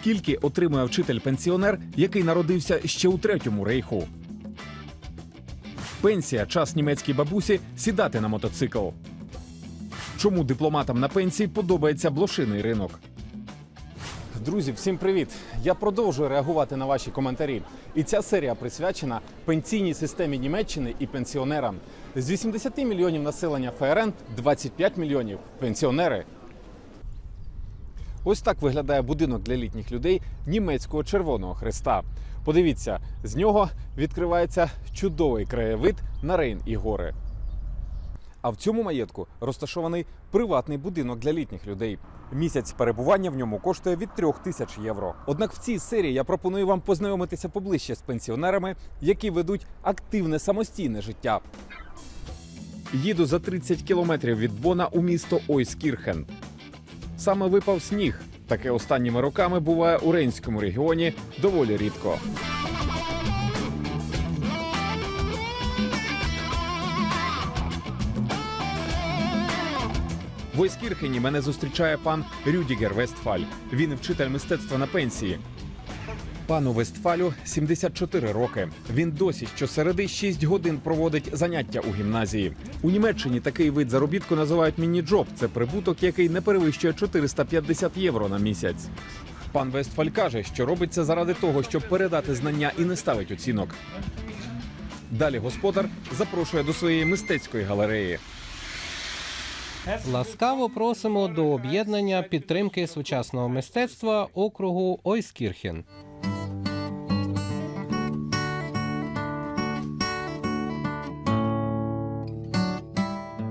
Скільки отримує вчитель-пенсіонер, який народився ще у третьому рейху? Пенсія час німецькій бабусі сідати на мотоцикл. Чому дипломатам на пенсії подобається блошиний ринок? Друзі, всім привіт! Я продовжую реагувати на ваші коментарі. І ця серія присвячена пенсійній системі Німеччини і пенсіонерам. З 80 мільйонів населення ФРН 25 мільйонів пенсіонери. Ось так виглядає будинок для літніх людей німецького Червоного Христа. Подивіться, з нього відкривається чудовий краєвид на Рейн і гори. А в цьому маєтку розташований приватний будинок для літніх людей. Місяць перебування в ньому коштує від трьох тисяч євро. Однак в цій серії я пропоную вам познайомитися поближче з пенсіонерами, які ведуть активне самостійне життя. Їду за 30 кілометрів від Бона у місто Ойскірхен. Саме випав сніг. Таке останніми роками буває у Рейнському регіоні доволі рідко. В Ойскірхені мене зустрічає пан Рюдігер Вестфаль. Він вчитель мистецтва на пенсії. Пану Вестфалю 74 роки. Він досі щосереди 6 годин проводить заняття у гімназії. У Німеччині такий вид заробітку називають міні-джоб. Це прибуток, який не перевищує 450 євро на місяць. Пан Вестфаль каже, що робить це заради того, щоб передати знання і не ставить оцінок. Далі господар запрошує до своєї мистецької галереї. Ласкаво просимо до об'єднання підтримки сучасного мистецтва округу Ойскірхен.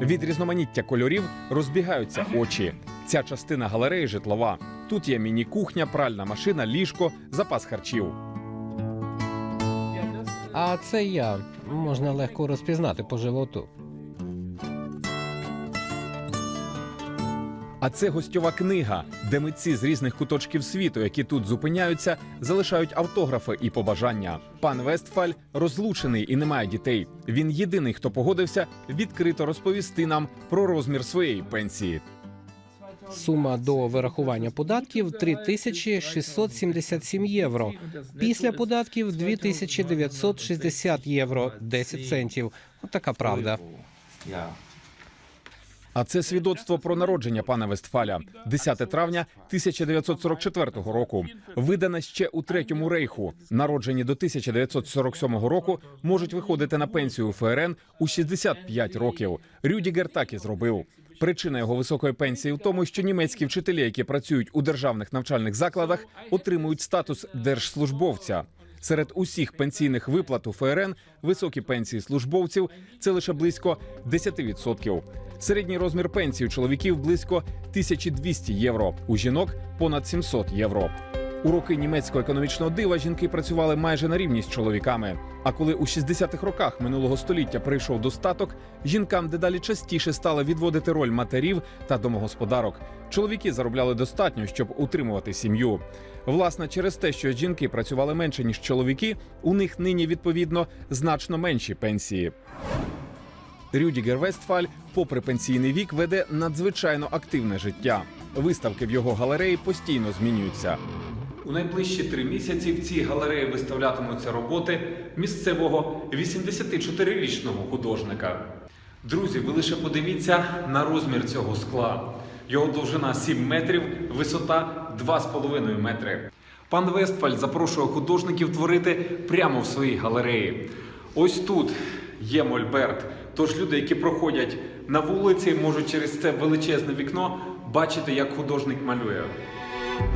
Від різноманіття кольорів розбігаються очі. Ця частина галереї житлова. Тут є міні-кухня, пральна машина, ліжко, запас харчів. А це я можна легко розпізнати по животу. А це гостьова книга, де митці з різних куточків світу, які тут зупиняються, залишають автографи і побажання. Пан Вестфаль розлучений і не має дітей. Він єдиний, хто погодився відкрито розповісти нам про розмір своєї пенсії. Сума до вирахування податків 3677 євро. Після податків 2960 євро 10 центів. От така правда. А це свідоцтво про народження пана Вестфаля 10 травня 1944 року. Видане ще у третьому рейху. Народжені до 1947 року можуть виходити на пенсію ФРН у 65 років. Рюдігер так і зробив. Причина його високої пенсії в тому, що німецькі вчителі, які працюють у державних навчальних закладах, отримують статус держслужбовця. Серед усіх пенсійних виплат у ФРН високі пенсії службовців це лише близько 10%. Середній розмір пенсії у чоловіків близько 1200 євро, у жінок понад 700 євро. У роки німецького економічного дива жінки працювали майже на рівні з чоловіками. А коли у 60-х роках минулого століття прийшов достаток, жінкам дедалі частіше стали відводити роль матерів та домогосподарок. Чоловіки заробляли достатньо, щоб утримувати сім'ю. Власне, через те, що жінки працювали менше ніж чоловіки, у них нині відповідно значно менші пенсії. Рюдігер Вестфаль, попри пенсійний вік, веде надзвичайно активне життя. Виставки в його галереї постійно змінюються. У найближчі три місяці в цій галереї виставлятимуться роботи місцевого 84-річного художника. Друзі, ви лише подивіться на розмір цього скла. Його довжина 7 метрів, висота 2,5 метри. Пан Вестфаль запрошує художників творити прямо в своїй галереї. Ось тут є мольберт. Тож люди, які проходять на вулиці, можуть через це величезне вікно бачити, як художник малює.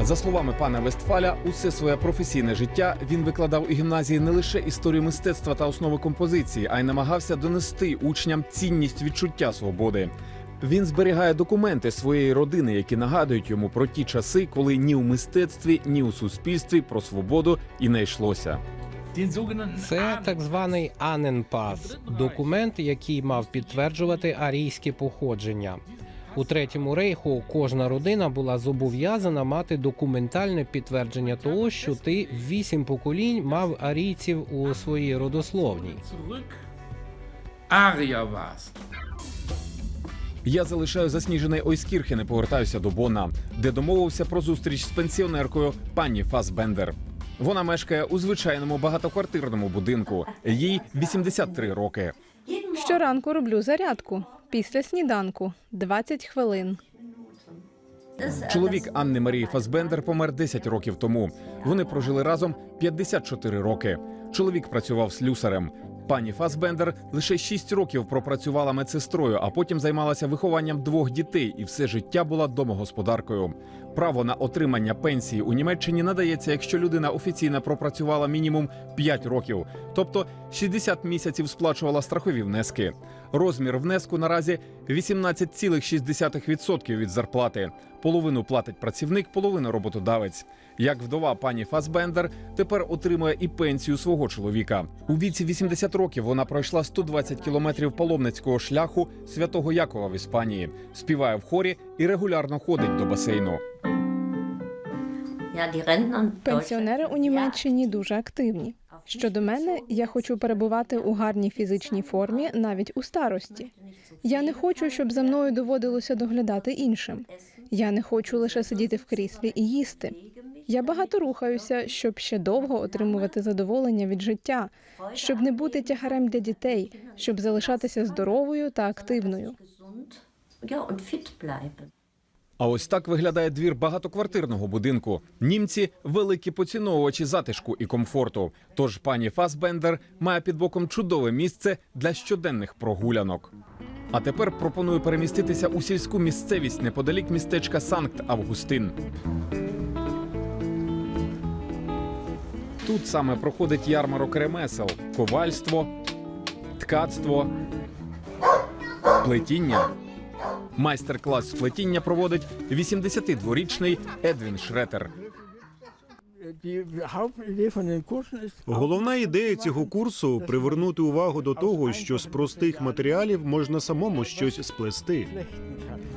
За словами пана Вестфаля, усе своє професійне життя він викладав у гімназії не лише історію мистецтва та основи композиції, а й намагався донести учням цінність відчуття свободи. Він зберігає документи своєї родини, які нагадують йому про ті часи, коли ні у мистецтві, ні у суспільстві про свободу і не йшлося. Це так званий Аненпас – документ, який мав підтверджувати арійське походження. У третьому рейху кожна родина була зобов'язана мати документальне підтвердження того, що ти вісім поколінь мав арійців у своїй родословній. Arier. Я залишаю засніжений Ойскірхен і повертаюся до Бонна, де домовився про зустріч з пенсіонеркою пані Фасбендер. Вона мешкає у звичайному багатоквартирному будинку. Їй 83 роки. Щоранку роблю зарядку. Після сніданку 20 хвилин. Чоловік Анни Марії Фасбендер помер 10 років тому. Вони прожили разом 54 роки. Чоловік працював слюсарем. Пані Фасбендер лише 6 років пропрацювала медсестрою, а потім займалася вихованням двох дітей і все життя була домогосподаркою. Право на отримання пенсії у Німеччині надається, якщо людина офіційно пропрацювала мінімум 5 років, тобто 60 місяців сплачувала страхові внески. Розмір внеску наразі 18,6% від зарплати. Половину платить працівник, половину роботодавець. Як вдова пані Фасбендер тепер отримує і пенсію свого чоловіка. У віці 80 років вона пройшла 120 кілометрів паломницького шляху святого Якова в Іспанії, співає в хорі і регулярно ходить до басейну. Пенсіонери у Німеччині дуже активні. Щодо мене, я хочу перебувати у гарній фізичній формі навіть у старості. Я не хочу, щоб за мною доводилося доглядати іншим. Я не хочу лише сидіти в кріслі і їсти. Я багато рухаюся, щоб ще довго отримувати задоволення від життя, щоб не бути тягарем для дітей, щоб залишатися здоровою та активною. А ось так виглядає двір багатоквартирного будинку. Німці великі поціновувачі затишку і комфорту. Тож пані Фасбендер має під боком чудове місце для щоденних прогулянок. А тепер пропоную переміститися у сільську місцевість неподалік містечка Санкт Августин. Тут саме проходить ярмарок ремесел, ковальство, ткацтво, плетіння. Майстер-клас з плетіння проводить 82-річний Едвін Шретер. Головна ідея цього курсу привернути увагу до того, що з простих матеріалів можна самому щось сплести.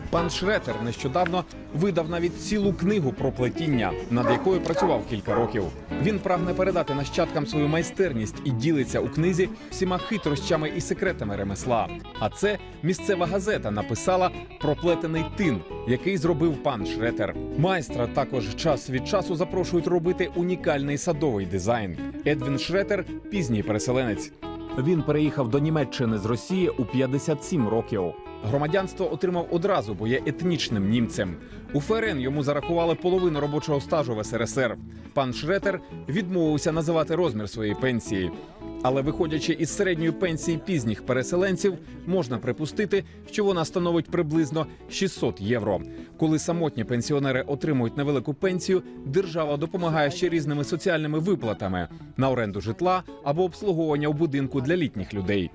Пан Шретер нещодавно видав навіть цілу книгу про плетіння, над якою працював кілька років. Він прагне передати нащадкам свою майстерність і ділиться у книзі всіма хитрощами і секретами ремесла. А це місцева газета написала про плетений тин, який зробив пан Шретер. Майстра також час від часу запрошують робити унікальний садовий дизайн. Едвін Шретер пізній переселенець. Він переїхав до Німеччини з Росії у 57 років. Громадянство отримав одразу, бо є етнічним німцем. У ФРН йому зарахували половину робочого стажу в СРСР. Пан Шретер відмовився називати розмір своєї пенсії. Але виходячи із середньої пенсії пізніх переселенців, можна припустити, що вона становить приблизно 600 євро. Коли самотні пенсіонери отримують невелику пенсію, держава допомагає ще різними соціальними виплатами на оренду житла або обслуговування у будинку для літніх людей.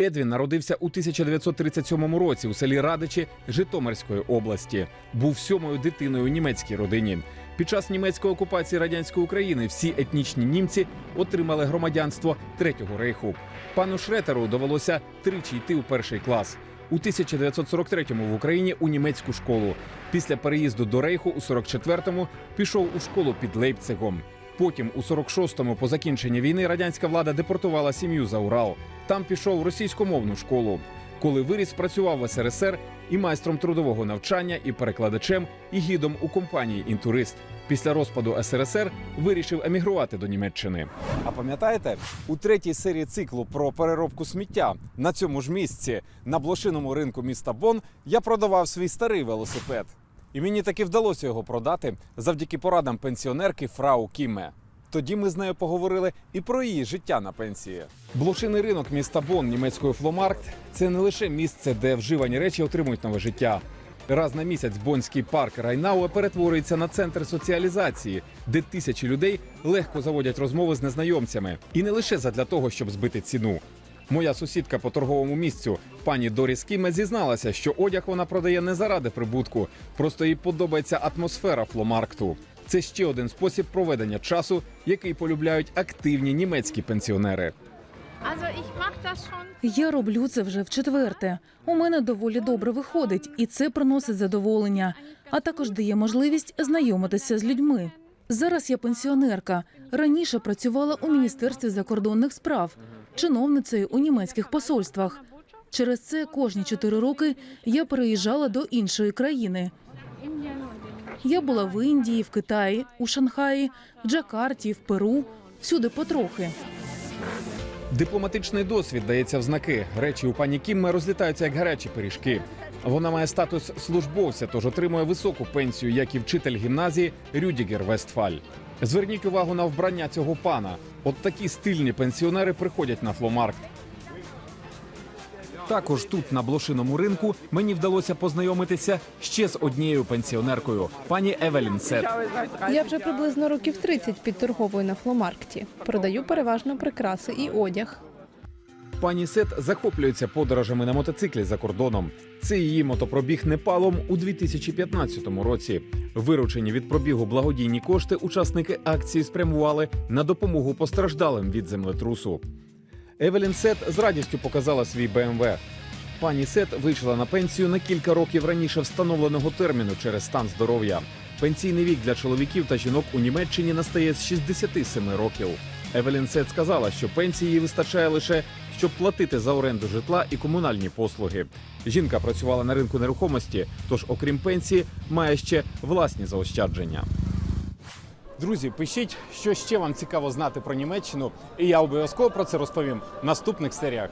Едвін народився у 1937 році у селі Радичі Житомирської області. Був сьомою дитиною у німецькій родині. Під час німецької окупації радянської України всі етнічні німці отримали громадянство Третього рейху. Пану Шретеру довелося тричі йти у перший клас. У 1943-му в Україні у німецьку школу. Після переїзду до рейху у 44-му пішов у школу під Лейпцигом. Потім, у 46-му, по закінченні війни, радянська влада депортувала сім'ю за Урал. Там пішов у російськомовну школу. Коли виріс, працював в СРСР і майстром трудового навчання, і перекладачем, і гідом у компанії Інтурист. Після розпаду СРСР вирішив емігрувати до Німеччини. А пам'ятаєте, у третій серії циклу про переробку сміття на цьому ж місці на блошиному ринку міста Бон я продавав свій старий велосипед. І мені таки вдалося його продати завдяки порадам пенсіонерки Фрау Кіме. Тоді ми з нею поговорили і про її життя на пенсії. Блошиний ринок міста Бон німецької Фломаркт це не лише місце, де вживані речі отримують нове життя. Раз на місяць бонський парк Райнауе перетворюється на центр соціалізації, де тисячі людей легко заводять розмови з незнайомцями, і не лише задля того, щоб збити ціну. Моя сусідка по торговому місцю, пані Доріс Кіме, зізналася, що одяг вона продає не заради прибутку, просто їй подобається атмосфера фломаркту. Це ще один спосіб проведення часу, який полюбляють активні німецькі пенсіонери. Я роблю це вже вчетверте. У мене доволі добре виходить, і це приносить задоволення, а також дає можливість знайомитися з людьми. Зараз я пенсіонерка. Раніше працювала у міністерстві закордонних справ, чиновницею у німецьких посольствах. Через це кожні чотири роки я переїжджала до іншої країни. Я була в Індії, в Китаї, у Шанхаї, в Джакарті, в Перу, всюди потрохи. Дипломатичний досвід дається в знаки. Речі у пані Кімме розлітаються як гарячі пиріжки. Вона має статус службовця, тож отримує високу пенсію, як і вчитель гімназії Рюдігер Вестфаль. Зверніть увагу на вбрання цього пана. От такі стильні пенсіонери приходять на фломаркт. Також тут, на блошиному ринку, мені вдалося познайомитися ще з однією пенсіонеркою, пані Евелін Сет. Я вже приблизно років 30 підторговую на фломаркті. Продаю переважно прикраси і одяг. Пані Сет захоплюється подорожами на мотоциклі за кордоном. Це її мотопробіг Непалом у 2015 році. Виручені від пробігу благодійні кошти учасники акції спрямували на допомогу постраждалим від землетрусу. Евелін Сет з радістю показала свій БМВ. Пані Сет вийшла на пенсію на кілька років раніше встановленого терміну через стан здоров'я. Пенсійний вік для чоловіків та жінок у Німеччині настає з 67 років. Евелін Сет сказала, що пенсії вистачає лише щоб платити за оренду житла і комунальні послуги. Жінка працювала на ринку нерухомості, тож, окрім пенсії, має ще власні заощадження. Друзі, пишіть, що ще вам цікаво знати про Німеччину, і я обов'язково про це розповім в наступних серіях.